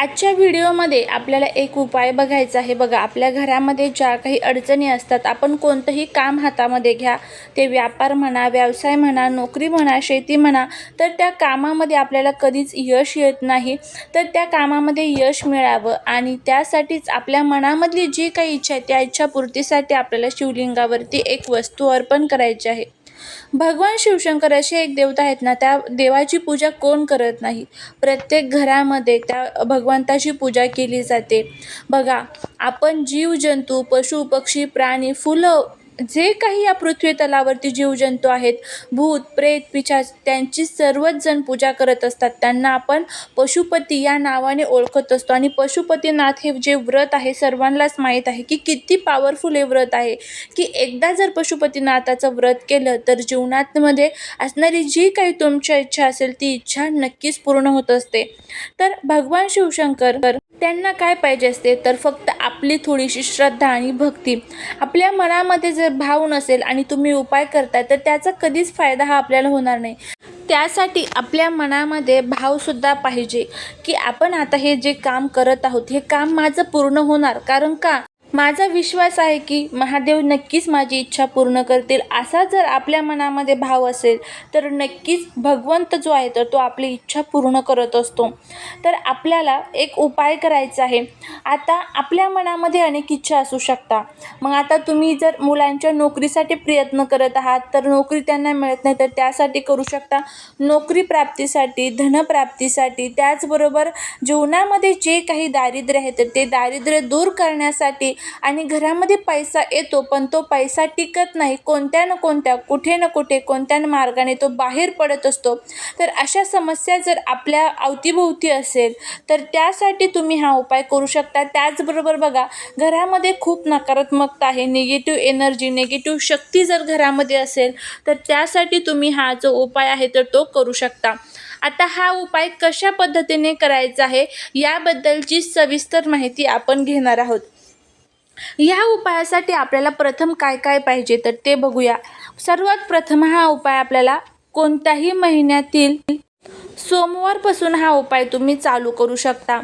आजच्या व्हिडिओमध्ये आपल्याला एक उपाय बघायचा आहे. बघा आपल्या घरामध्ये ज्या काही अडचणी असतात आपण कोणतंही काम हातामध्ये घ्या. ते व्यापार म्हणा व्यवसाय म्हणा नोकरी म्हणा शेती म्हणा तर त्या कामामध्ये आपल्याला कधीच यश येत नाही. तर त्या कामामध्ये यश मिळावं आणि त्यासाठीच आपल्या मनामधली जी काही इच्छा आहे त्या इच्छापूर्तीसाठी आपल्याला शिवलिंगावरती एक वस्तू अर्पण करायची आहे. भगवान शिवशंकर असे एक देवता आहेत ना त्या देवाची पूजा कोण करत नाही? प्रत्येक घरामध्ये त्या भगवंताची पूजा केली जाते. बघा आपण जीवजंतू पशु पक्षी प्राणी फुलं जे काही या पृथ्वी तलावरती जीवजंतू आहेत भूत प्रेत पिशाच त्यांची सर्वच जण पूजा करत असतात. त्यांना आपण पशुपती या नावाने ओळखत असतो. आणि पशुपतीनाथ हे जे व्रत आहे सर्वांनाच माहीत आहे की किती पॉवरफुल हे व्रत आहे. की एकदा जर पशुपतीनाथाचं व्रत केलं तर जीवनातमध्ये असणारी जी काही तुमच्या इच्छा असेल ती इच्छा नक्कीच पूर्ण होत असते. तर भगवान शिवशंकर त्यांना काय पाहिजे असते तर फक्त आपली थोडीशी श्रद्धा आणि भक्ती. आपल्या मनामध्ये जर भाव नसेल आणि तुम्ही उपाय करताय तर त्याचा कधीच फायदा हा आपल्याला होणार नाही. त्यासाठी आपल्या मनामध्ये भावसुद्धा पाहिजे की आपण आता हे जे काम करत आहोत हे काम माझं पूर्ण होणार. कारण का? माझा विश्वास आहे की महादेव नक्कीच माझी इच्छा पूर्ण करतील. असा जर आपल्या मनामध्ये भाव असेल तर नक्कीच भगवंत जो आहे तर तो आपली इच्छा पूर्ण करत असतो. तर आपल्याला एक उपाय करायचा आहे. आता आपल्या मनामध्ये अनेक इच्छा असू शकता. मग आता तुम्ही जर मुलांच्या नोकरीसाठी प्रयत्न करत आहात तर नोकरी त्यांना मिळत नाही तर त्यासाठी करू शकता. नोकरी प्राप्तीसाठी धनप्राप्तीसाठी त्याचबरोबर जीवनामध्ये जे काही दारिद्र्य आहे तर ते दारिद्र्य दूर करण्यासाठी आणि घरामध्ये पैसा येतो पण तो पैसा टिकत नाही. कोणत्या ना कोणत्या कुठे ना कुठे कोणत्या ना मार्गाने तो बाहेर पडत असतो. तर अशा समस्या जर आपल्या अवतीभोवती असेल तर त्यासाठी तुम्ही हा उपाय करू शकता. त्याचबरोबर बघा घरामध्ये खूप नकारात्मकता आहे. निगेटिव्ह एनर्जी निगेटिव्ह शक्ती जर घरामध्ये असेल तर त्यासाठी तुम्ही हा जो उपाय आहे तर तो करू शकता. आता हा उपाय कशा पद्धतीने करायचा आहे याबद्दलची सविस्तर माहिती आपण घेणार आहोत. ह्या उपायासाठी आपल्याला प्रथम काय काय पाहिजे तर ते बघूया. सर्वात प्रथम हा उपाय आपल्याला कोणत्याही महिन्यातील सोमवारपासून हा उपाय तुम्ही चालू करू शकता.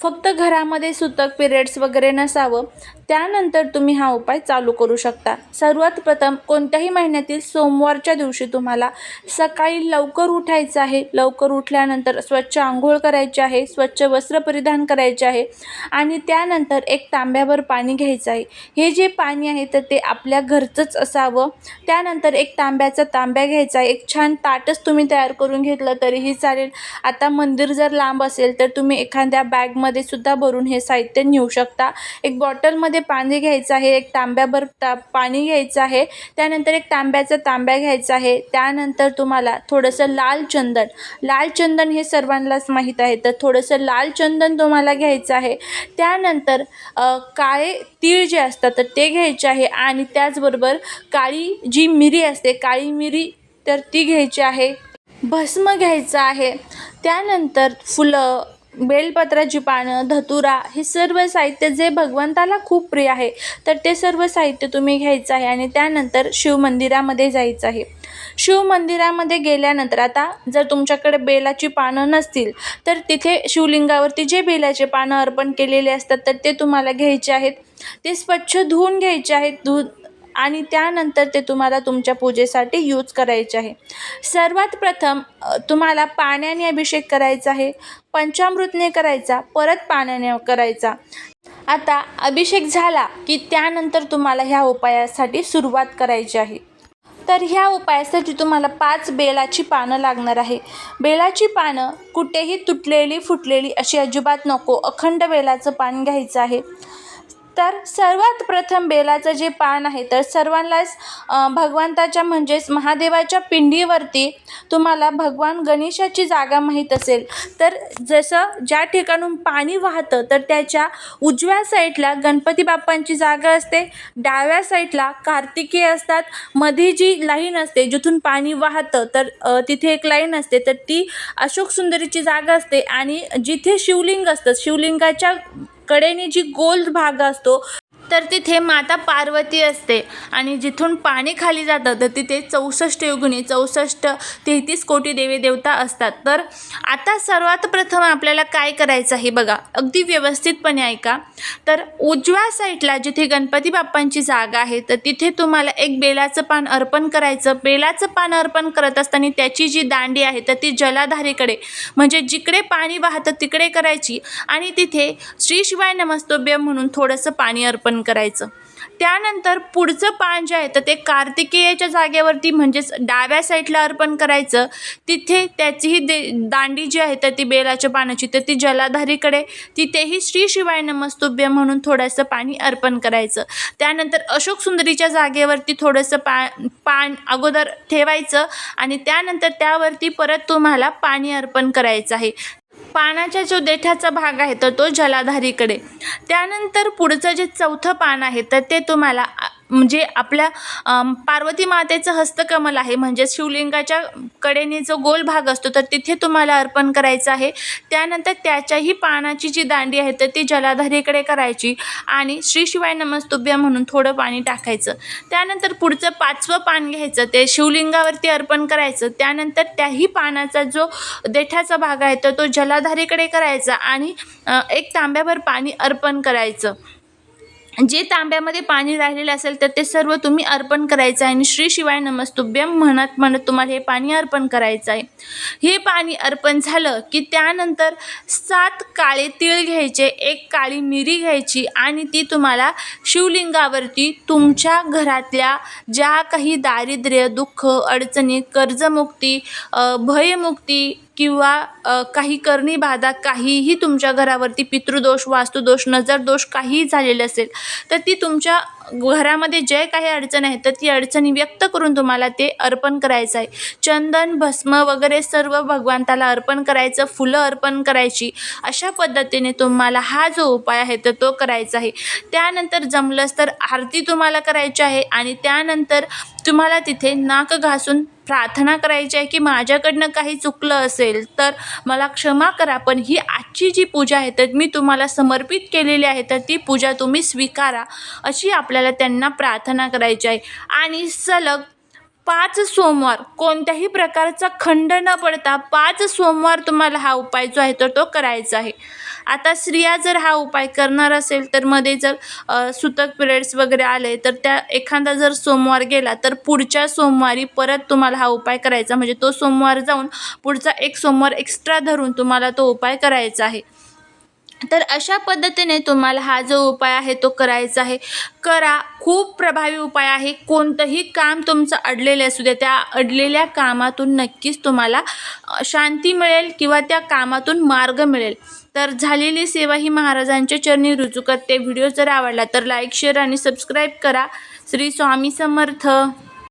फक्त घरामध्ये सुतक पिरियड्स वगैरे नसावं. त्यानंतर तुम्ही हा उपाय चालू करू शकता. सर्वात प्रथम कोणत्याही महिन्यातील सोमवारच्या दिवशी तुम्हाला सकाळी लवकर उठायचं आहे. लवकर उठल्यानंतर स्वच्छ आंघोळ करायची आहे स्वच्छ वस्त्र परिधान करायचे आहे आणि त्यानंतर एक तांब्यावर पाणी घ्यायचं आहे. हे जे पाणी आहे तर ते आपल्या घरचंच असावं. त्यानंतर एक तांब्याचा तांब्या घ्यायचा आहे. एक छान ताटच तुम्ही तयार करून घेतलं तरीही चालेल. आता मंदिर जर लांब असेल तर तुम्ही एखाद्या बॅगमध्ये सुद्धा भरून हे साहित्य नेऊ शकता. एक बॉटलमध्ये पाणी घ्यायचं आहे एक तांब्याभर ता पाणी घ्यायचं आहे त्यानंतर एक तांब्याचा तांब्या घ्यायचा आहे त्यानंतर तुम्हाला थोडंसं लाल चंदन. लाल चंदन हे सर्वांनाच माहीत आहे तर थोडंसं लाल चंदन तुम्हाला घ्यायचं आहे त्यानंतर काळे तीळ जे असतात तर ते घ्यायचे आहे आणि त्याचबरोबर काळी जी मिरी असते काळी मिरी तर ती घ्यायची आहे. भस्म घ्यायचं आहे त्यानंतर फुलं बेलपत्राची पानं धतुरा हे सर्व साहित्य जे भगवंताला खूप प्रिय आहे तर ते सर्व साहित्य तुम्ही घ्यायचं आहे आणि त्यानंतर शिवमंदिरामध्ये जायचं आहे. शिवमंदिरामध्ये गेल्यानंतर आता जर तुमच्याकडे बेलाची पानं नसतील तर तिथे शिवलिंगावरती जे बेलाचे पानं अर्पण केलेले असतात तर ते तुम्हाला घ्यायचे आहेत. ते स्वच्छ धुवून घ्यायचे आहेत धु आणि त्यानंतर ते तुम्हाला तुमच्या पूजेसाठी यूज करायचे आहे. सर्वात प्रथम तुम्हाला पाण्याने अभिषेक करायचा आहे पंचामृतने करायचा परत पाण्याने करायचा. आता अभिषेक झाला की त्यानंतर तुम्हाला ह्या उपायासाठी सुरुवात करायची आहे. तर ह्या उपायासाठी तुम्हाला पाच बेलाची पानं लागणार आहे. बेलाची पानं कुठेही तुटलेली फुटलेली अशी अजिबात नको अखंड बेलाचं पान घ्यायचं आहे. तर सर्वात प्रथम बेलाचं जे पान आहे तर सर्वांनाच भगवंताच्या म्हणजेच महादेवाच्या पिंडीवरती तुम्हाला भगवान गणेशाची जागा माहीत असेल. तर जसं ज्या ठिकाणून पाणी वाहतं तर त्याच्या उजव्या साईडला गणपती बाप्पांची जागा असते. डाव्या साईडला कार्तिकेय असतात. मध्ये जी लाईन असते जिथून पाणी वाहतं तर तिथे एक लाईन असते. तर ती अशोक सुंदरीची जागा असते आणि जिथे शिवलिंग असतं शिवलिंगाच्या कडेने जी गोल भाग असतो तर तिथे माता पार्वती असते. आणि जिथून पाणी खाली जातं तर तिथे चौसष्ट युगणी चौसष्ट तेहतीस कोटी देवी देवता असतात. तर आता सर्वात प्रथम आपल्याला काय करायचं आहे बघा. अगदी व्यवस्थितपणे ऐका. तर उजव्या साईडला जिथे गणपती बाप्पांची जागा आहे तर तिथे तुम्हाला एक बेलाचं पान अर्पण करायचं. बेलाचं पान अर्पण करत असताना त्याची जी दांडी आहे तर ती जलाधारेकडे म्हणजे जिकडे पाणी वाहतं तिकडे करायची. आणि तिथे श्री शिवाय नमस्तोभ्य म्हणून थोडंसं पाणी अर्पण करायचं. त्यानंतर पुढचं पान जे आहे तर ते कार्तिकेयाच्या जागेवरती म्हणजेच डाव्या साईडला अर्पण करायचं. तिथे त्याचीही दे दांडी जी आहे तर ती बेलाच्या पानाची तर ती जलाधारीकडे तिथेही श्री शिवाय नमस्तुभ्य म्हणून थोडंसं पाणी अर्पण करायचं. त्यानंतर अशोक सुंदरीच्या जागेवरती थोडंसं पा पान अगोदर ठेवायचं आणि त्यानंतर त्यावरती परत तुम्हाला पाणी अर्पण करायचं आहे. पानाच्या जो देठाचा भाग आहे तर तो जलाधारीकडे. त्यानंतर पुढचं जे चौथं पान आहे तर ते तुम्हाला म्हणजे आपल्या पार्वती मातेचं हस्तकमल आहे. म्हणजे शिवलिंगाच्या कडेने जो गोल भाग असतो तर तिथे तुम्हाला अर्पण करायचं आहे. त्यानंतर त्याच्याही पानाची जी दांडी आहे तर ती जलाधारीकडे करायची आणि श्री शिवाय नमस्तुभ्य म्हणून थोडं पाणी टाकायचं. त्यानंतर पुढचं पाचवं पान घ्यायचं ते शिवलिंगावरती अर्पण करायचं. त्यानंतर त्याही पानाचा जो देठाचा भाग आहे तर तो जलाधारीकडे करायचा आणि एक तांब्याभर पाणी अर्पण करायचं. जे तांब्यामध्ये पाणी राहिलेलं असेल तर ते सर्व तुम्ही अर्पण करायचं आहे. आणि श्री शिवाय नमस्तुभ्यम म्हणत म्हणत तुम्हाला हे पाणी अर्पण करायचं आहे. हे पाणी अर्पण झालं की त्यानंतर सात काळे तीळ घ्यायचे एक काळी मिरी घ्यायची आणि ती तुम्हाला शिवलिंगावरती तुमच्या घरातल्या ज्या काही दारिद्र्य दुःख अडचणी कर्जमुक्ती भयमुक्ती किंवा काही करणी बाधा काहीही तुमच्या घरावरती पितृदोष वास्तुदोष नजरदोष काहीही झालेले असेल तर ती तुमच्या घरामध्ये जे काही अडचण आहे तर ती अडचणी व्यक्त करून तुम्हाला ते अर्पण करायचं आहे चंदन भस्म वगैरे सर्व भगवंताला अर्पण करायचं फुलं अर्पण करायची. अशा पद्धतीने तुम्हाला हा जो उपाय आहे तर तो करायचा आहे. त्यानंतर जमलंच तर आरती तुम्हाला करायची आहे आणि त्यानंतर तुम्हाला तिथे नाक घासून प्रार्थना करायची आहे की माझ्याकडनं काही चुकलं असेल तर मला क्षमा करा. पण ही आजची जी पूजा आहे तर मी तुम्हाला समर्पित केलेली आहे तर ती पूजा तुम्ही स्वीकारा अशी आपल्याला त्यांना प्रार्थना करायची आहे. आणि सलग पाच सोमवार कोणत्याही प्रकारचा खंड न पडता पाच सोमवार तुम्हाला हा उपाय जो आहे तर तो करायचा आहे. आता स्त्रिया जर हा उपाय करणार असेल तर मध्ये जर सुतक पिरियड्स वगैरे आले तर त्या एखादा जर सोमवार गेला तर पुढच्या सोमवारी परत तुम्हाला हा उपाय करायचा. म्हणजे तो सोमवार जाऊन पुढचा एक सोमवार एक्स्ट्रा धरून तुम्हाला तो उपाय करायचा आहे. तर अशा पद्धतीने तुम्हाला हा जो उपाय आहे तो करायचा आहे. करा. खूप प्रभावी उपाय आहे. कोणतंही काम तुमचं अडलेले असू द्या त्या अडलेल्या कामातून नक्कीच तुम्हाला शांती मिळेल किंवा त्या कामातून मार्ग मिळेल. तर झालेली सेवा ही महाराजांच्या चरणी रुजू करते. व्हिडिओ जर आवडला तर लाईक शेअर आणि सबस्क्राईब करा. श्री स्वामी समर्थ.